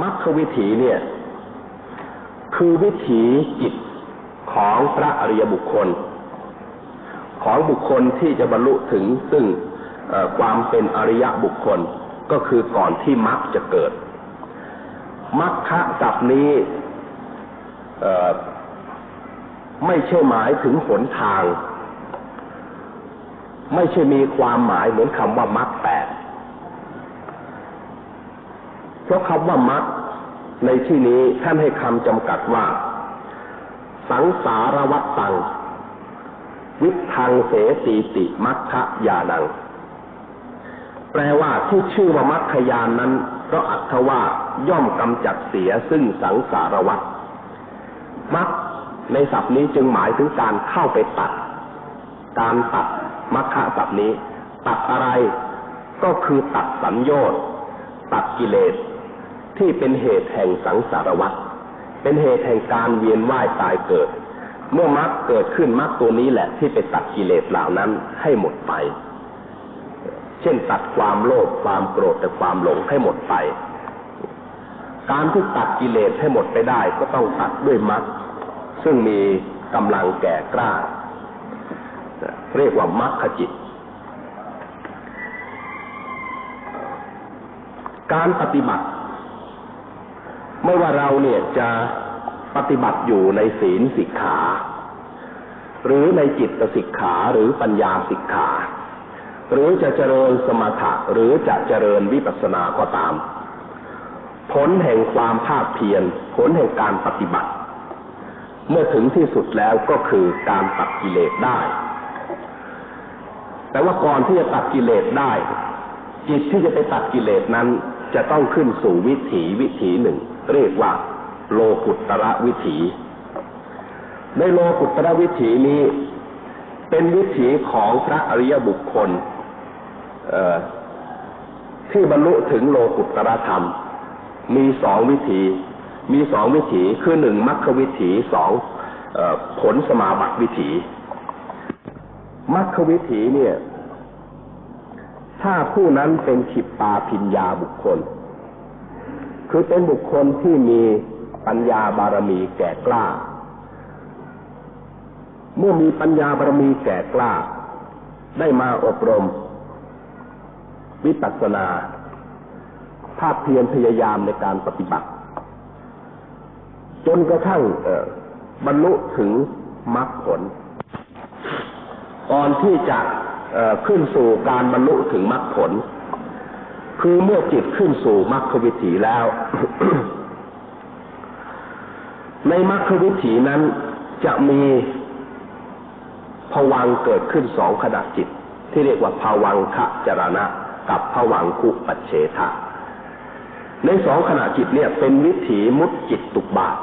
มรรควิถีเนี่ย คือวิถีจิตของพระอริยบุคคล ของบุคคลที่จะบรรลุถึงซึ่งความเป็นอริยบุคคลก็คือก่อนที่มรรคจะเกิดมรรคะศัพท์นี้ไม่ใช่หมายถึงหนทาง ไม่ใช่มีความหมายเหมือนคำว่ามรรคแปดเพ ราะคำว่ามรรคในที่นี้ท่านให้คำจำกัดว่า สังสารวัตตัง วิทังเสสีติมัคคะยานัง แปลว่าที่ชื่อว่ามัคคยานนั้น เพราะอัตว่าย่อมกำจัดเสียซึ่งสังสารวัตมัคในศัพท์นี้จึงหมายถึงการเข้าไปตัด การตัดมัคคะศัพท์นี้ ตัดอะไรก็คือตัดสัญญอดตัดกิเลส ที่เป็นเหตุแห่งสังสารวัฏเป็นเหตุแห่งการเวียนว่ายตายเกิด เมื่อมรรคเกิดขึ้นมรรคตัวนี้แหละที่ไปตัดกิเลสเหล่านั้นให้หมดไป เช่นตัดความโลภความโกรธและความหลงให้หมดไป การที่ตัดกิเลสให้หมดไปได้ ก็ต้องตัดด้วยมรรคซึ่งมีกำลังแก่กล้า เรียกว่ามรรคจิต การปฏิบัติ ไม่ว่าเราเนี่ยจะปฏิบัติอยู่ในศีลสิกขา หรือในจิตสิกขาหรือปัญญาสิกขา หรือจะเจริญสมถะหรือจะเจริญวิปัสสนาก็ตาม ผลแห่งความภาคเพียรผลแห่งการปฏิบัติ เมื่อถึงที่สุดแล้วก็คือการตัดกิเลสได้ แต่ว่าก่อนที่จะตัดกิเลสได้ จิตที่จะไปตัดกิเลสนั้นจะต้องขึ้นสู่วิถีวิถีหนึ่ง เรียกว่า โลกุตระวิถี ในโลกุตระวิถีนี้ เป็นวิถีของพระอริยบุคคลที่บรรลุถึงโลกุตระธรรม มีสองวิถี มีสองวิถีคือหนึ่งมรรควิถีสองผลสมาบัติวิถีมรรควิถีเนี่ย ถ้าผู้นั้นเป็นขิปปาพิญญาบุคคล คือเป็นบุคคลที่มีปัญญาบารมีแก่กล้า เมื่อมีปัญญาบารมีแก่กล้า ได้มาอบรม วิปัสสนาภาพเพียรพยายามในการปฏิบัติ จนกระทั่งบรรลุถึงมรรคผล ก่อนที่จะขึ้นสู่การบรรลุถึงมรรคผล คือเมื่อจิตขึ้นสู่มรรควิถีแล้ว ในมรรควิถีนั้นจะมีผวังเกิดขึ้นสองขณะจิต ที่เรียกว่าภวังคะจรณะ กับภวังคุปัจเฉทะในสองขณะจิตเนี่ยเป็นวิถีมุดจิตตุบาท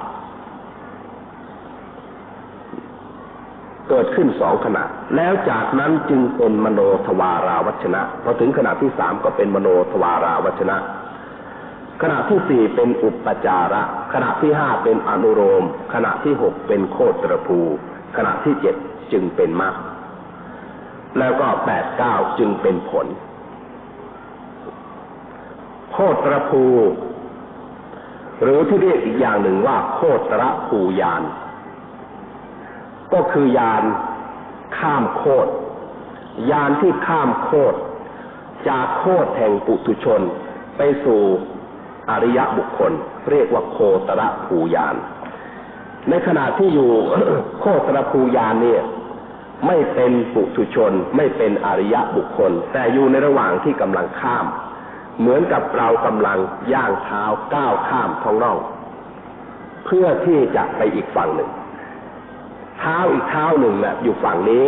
เกิดขึ้นสองขณะ แล้วจากนั้นจึงเป็นมโนทวาราวัชนะพอถึงขณะที่สามก็เป็นมโนทวาราวัชนะ ขณะที่สี่เป็นอุปจาระ ขณะที่ห้าเป็นอนุโรม ขณะที่หกเป็นโคตรภู ขณะที่เจ็ดจึงเป็นมรรคแล้วก็แปดเก้าจึงเป็นผล โคตรภู หรือที่เรียกอีกอย่างหนึ่งว่า โคตรภูยาน ก็คือยานข้ามโคตรยานที่ข้ามโคตรจากโคตรแห่งปุถุชน ไปสู่อริยบุคคล เรียกว่าโคตรภูยาน ในขณะที่อยู่โคตรภูยานเนี่ยไม่เป็นปุถุชน ไม่เป็นอริยบุคคล แต่อยู่ในระหว่างที่กำลังข้าม เหมือนกับเรากำลังย่างเท้าก้าวข้ามท้องน่อง เพื่อที่จะไปอีกฝั่งหนึ่ง เท้าอีกเท้าหนึ่งนะ่ะอยู่ฝั่งนี้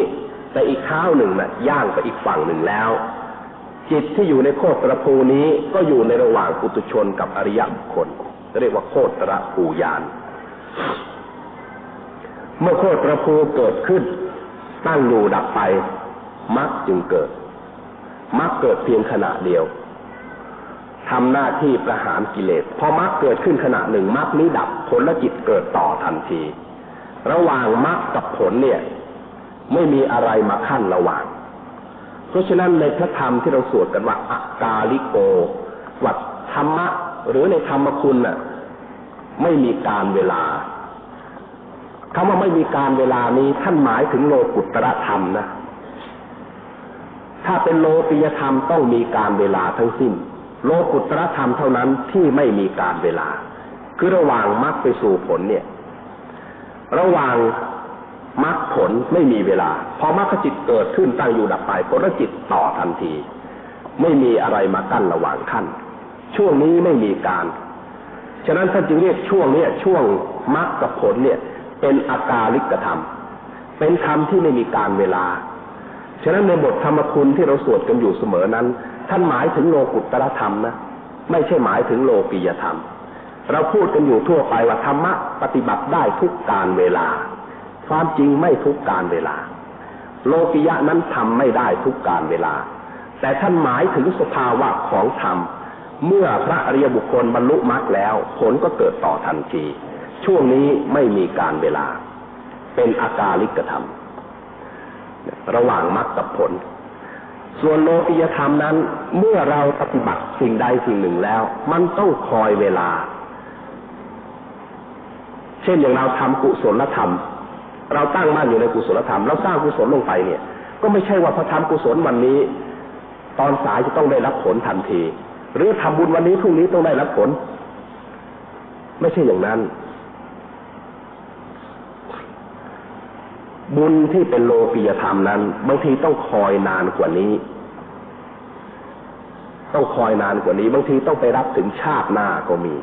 แต่อีกเท้าหนึ่งนะ่ะย่างไปอีกฝั่งหนึ่งแล้ว จิตที่อยู่ในโคตรภูนี้ก็อยู่ในระหว่างปุตุชนกับอริยบุคคลเรียกว่าโคตรภูยาน เมื่อโคตรภูเกิดขึ้น ตั้งอยู่ดับไปมรรคจึงเกิดมรรคเกิดเพียงขณะเดียวทำหน้าที่ประหารกิเลสพอมรรคเกิดขึ้นขณะหนึ่งมรรคนี้ดับผลและจิตเกิดต่อทันที ระหว่างมรรคกับผลเนี่ย ไม่มีอะไรมาขั้นระหว่าง เพราะฉะนั้นในพระธรรมที่เราสวดกันว่าอากาลิโกวัดธรรมะ หรือในธรรมคุณน่ะ ไม่มีการเวลาคำว่าไม่มีการเวลานี้ท่านหมายถึงโลกุตระธรรมนะ ถ้าเป็นโลปิยธรรมต้องมีการเวลาทั้งสิ้น โลกุตระธรรมเท่านั้นที่ไม่มีการเวลา คือระหว่างมรรคไปสู่ผลเนี่ย ระหว่างมรรคผลไม่มีเวลา พอมรรคจิตเกิดขึ้นตั้งอยู่ดับไปผลจิตต่อทันที ไม่มีอะไรมากั้นระหว่างขั้น ช่วงนี้ไม่มีการ ฉะนั้นท่านจึงเรียกช่วงเนี้ยช่วงมรรคกับผลเนี่ย เป็นอากาลิกธรรม เป็นธรรมที่ไม่มีการเวลา ฉะนั้นในบทธรรมคุณที่เราสวดกันอยู่เสมอนั้น ท่านหมายถึงโลกุตรธรรมนะไม่ใช่หมายถึงโลกียธรรม เราพูดกันอยู่ทั่วไปว่าธรรมะปฏิบัติได้ทุกการเวลา ความจริงไม่ทุกการเวลา โลกิยะนั้นทำไม่ได้ทุกการเวลา แต่ท่านหมายถึงสภาวะของธรรม เมื่อพระอริยบุคคลบรรลุมรรคแล้ว ผลก็เกิดต่อทันที ช่วงนี้ไม่มีการเวลา เป็นอากาลิกธรรม ระหว่างมรรคกับผลส่วนโลกิยธรรมนั้น เมื่อเราปฏิบัติสิ่งใดสิ่งหนึ่งแล้ว มันต้องคอยเวลา เช่นอย่างเราทำกุศลธรรม เราตั้งมั่นอยู่ในกุศลธรรม เราสร้างกุศลลงไปเนี่ย ก็ไม่ใช่ว่าพอทำกุศลวันนี้ ตอนสายจะต้องได้รับผลทันที หรือทำบุญวันนี้พรุ่งนี้ต้องได้รับผล ไม่ใช่อย่างนั้น บุญที่เป็นโลกียธรรมนั้นบางทีต้องคอยนานกว่านี้ ต้องคอยนานกว่านี้ บางทีต้องไปรับถึงชาติหน้าก็มี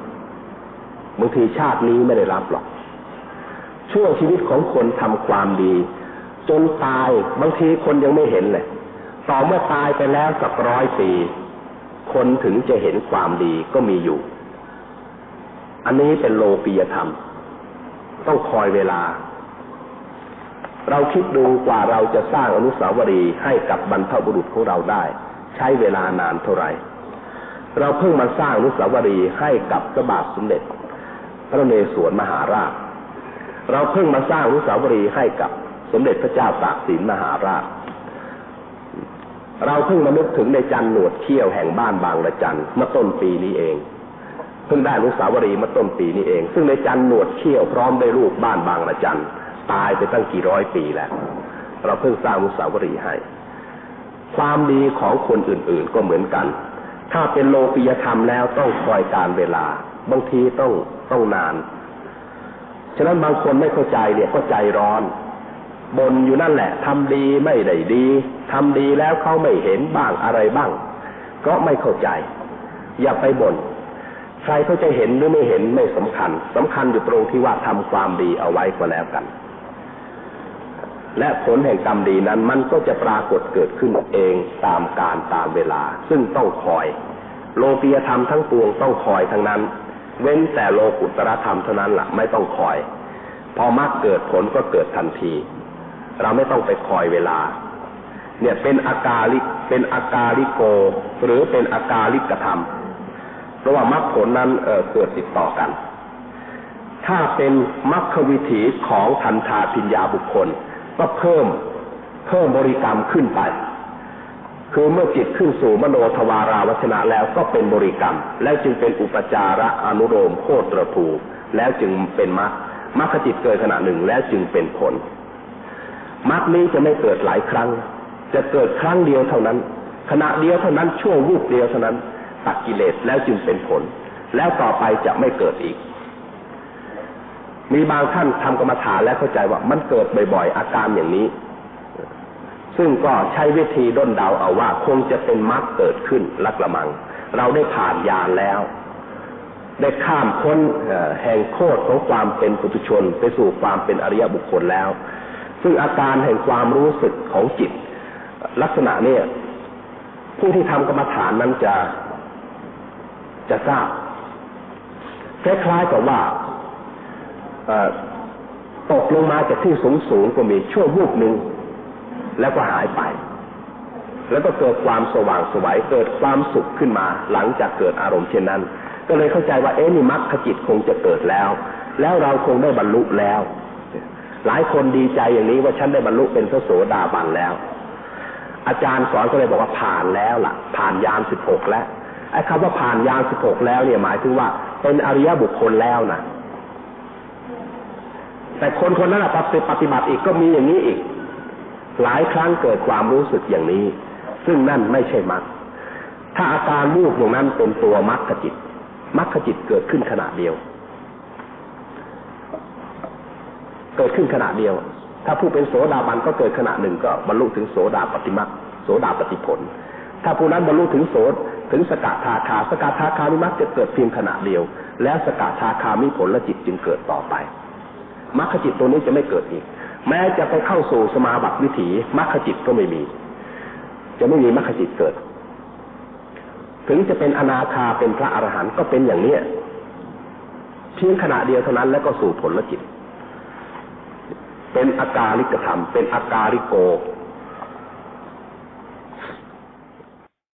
บางทีชาตินี้ไม่ได้รับหรอก ช่วงชีวิตของคนทำความดี จนตายบางทีคนยังไม่เห็นเลย ต่อเมื่อตายไปแล้วสักร้อยปี คนถึงจะเห็นความดีก็มีอยู่ อันนี้เป็นโลปียธรรม ต้องคอยเวลา เราคิดดูกว่าเราจะสร้างอนุสาวรีย์ให้กับบรรพบุรุษของเราได้ ใช้เวลานานเท่าไหร่ เราเพิ่งมาสร้างอนุสาวรีย์ให้กับพระบาทสมเด็จ พระเนศวรมหาราช เราเพิ่งมาสร้างรุสาวรีให้กับสมเด็จพระเจ้าตากสินมหาราช เราเพิ่งมานึกถึงในจันหนวดเขี้ยวแห่งบ้านบางระจันเมื่อต้นปีนี้เอง เพิ่งได้รุสาวรีเมื่อต้นปีนี้เอง ซึ่งในจันหนวดเขี้ยวพร้อมได้ลูกบ้านบางระจันตายไปตั้งกี่ร้อยปีแล้ว เราเพิ่งสร้างรุสาวรีให้ ความดีของคนอื่นๆก็เหมือนกัน ถ้าเป็นโลปิยธรรมแล้วต้องคอยการเวลา บางทีต้อง ต้องนาน ฉะนั้นบางคนไม่เข้าใจเนี่ยก็ใจร้อนบนอยู่นั่นแหละทำดีไม่ได้ดีทำดีแล้วเขาไม่เห็นบ้างอะไรบ้าง ก็ไม่เข้าใจ อย่าไปบน่นใครเขาจะเห็นหรือไม่เห็นไม่สำคัญสำคัญอยู่ตรงที่ว่าทำความดีเอาไว้ก็แล้วกัน และผลแห่งกรรมดีนั้นมันก็จะปรากฏเกิดขึ้นเองตามการตามเวลา ซึ่งต้องคอย โลกียธรรมทั้งปวงต้องคอยทั้งนั้น เว้นแต่โลกุตรธรรมเท่านั้นละ่ะ ไม่ต้องคอย พอมรรคเกิดผลก็เกิดทันที เราไม่ต้องไปคอยเวลา เนี่ยเป็นอากาลิเป็นอากาลิโก หรือเป็นอากาลิกธรรม เพราะว่ามรรคผลนั้นเเกิดติดต่อกัน ถ้าเป็นมรรควิถีของทันทาพิญญาบุคคล ก็เพิ่มเพิ่มบริกรรมขึ้นไป คือเมื่อจิตขึ้นสู่มโนทวาราวัชนะแล้วก็เป็นบริกรรม แล้วจึงเป็นอุปจาระอนุโลมโคตรภูแล้วจึงเป็นมรรคมรรคจิตเกิดขณะหนึ่งแล้วจึงเป็นผลมรรคนี้จะไม่เกิดหลายครั้ง จะเกิดครั้งเดียวเท่านั้น ขณะเดียวเท่านั้นช่วงวูบเดียวเท่านั้นตัดกิเลสแล้วจึงเป็นผล แล้วต่อไปจะไม่เกิดอีก มีบางท่านทำกรรมฐานแล้วเข้าใจว่ามันเกิดบ่อยๆ อาการอย่างนี้ ซึ่งก็ใช้วิธีด้นเดาเอาว่าคงจะเป็นมรรคเกิดขึ้นลักละมัง เราได้ผ่านยานแล้ว ได้ข้ามพ้นแห่งโคตรของความเป็นปุถุชน ไปสู่ความเป็นอริยบุคคลแล้ว ซึ่งอาการแห่งความรู้สึกของจิต ลักษณะเนี่ยผู้ที่ทำกรรมฐานนั้นจะจะทราบคล้ายๆกับว่าตกลงมาจากที่สูงสูงก็มีช่วงวูบหนึ่ง แล้วก็หายไป แล้วก็เกิดความสว่างสวัยเกิดความสุขขึ้นมา หลังจากเกิดอารมณ์เช่นนั้น ก็เลยเข้าใจว่าเอ๊ะนี่มรรคจิตคงจะเกิดแล้ว แล้วเราคงได้บรรลุแล้ว หลายคนดีใจอย่างนี้ว่าฉันได้บรรลุเป็นพระโสดาบันแล้ว อาจารย์สอนก็เลยบอกว่าผ่านแล้วล่ะ ผ่านยามสิบหกแล้วไอ้คำว่าผ่านยานสิบหกแล้วเนี่ยหมายถึงว่าเป็นอริยบุคคลแล้วนะแต่คนคนนั้นปฏิปฏิบัติอีกก็มีอย่างนี้อีก หลายครั้งเกิดความรู้สึกอย่างนี้ ซึ่งนั่นไม่ใช่มรรคถ้าอาการมูกอย่างนั้นเป็นตัวมรรคจิตมรรคจิตเกิดขึ้นขณะเดียว เกิดขึ้นขณะเดียว ถ้าผู้เป็นโสดาบันก็เกิดขณะหนึ่งก็บรรลุถึงโสดาปฏิมรรคโสดาปฏิผล ถ้าผู้นั้นบรรลุถึงโสดถึงสกทาคา สกทาคามิมรรคจะเกิดเพียงขณะเดียว แล้วสกทาคามิผลและจิตจึงเกิดต่อไปมรรคจิตตัวนี้จะไม่เกิดอีก แม้จะไปเข้าสู่สมาบัติวิถีมรรคจิตก็ไม่มี จะไม่มีมรรคจิตเกิด ถึงจะเป็นอนาคาเป็นพระอรหันต์ก็เป็นอย่างเนี้ยเพียงขณะเดียวเท่านั้นแล้วก็สู่ผลลจิต เป็นอาการิกธรรม เป็นอาการิโก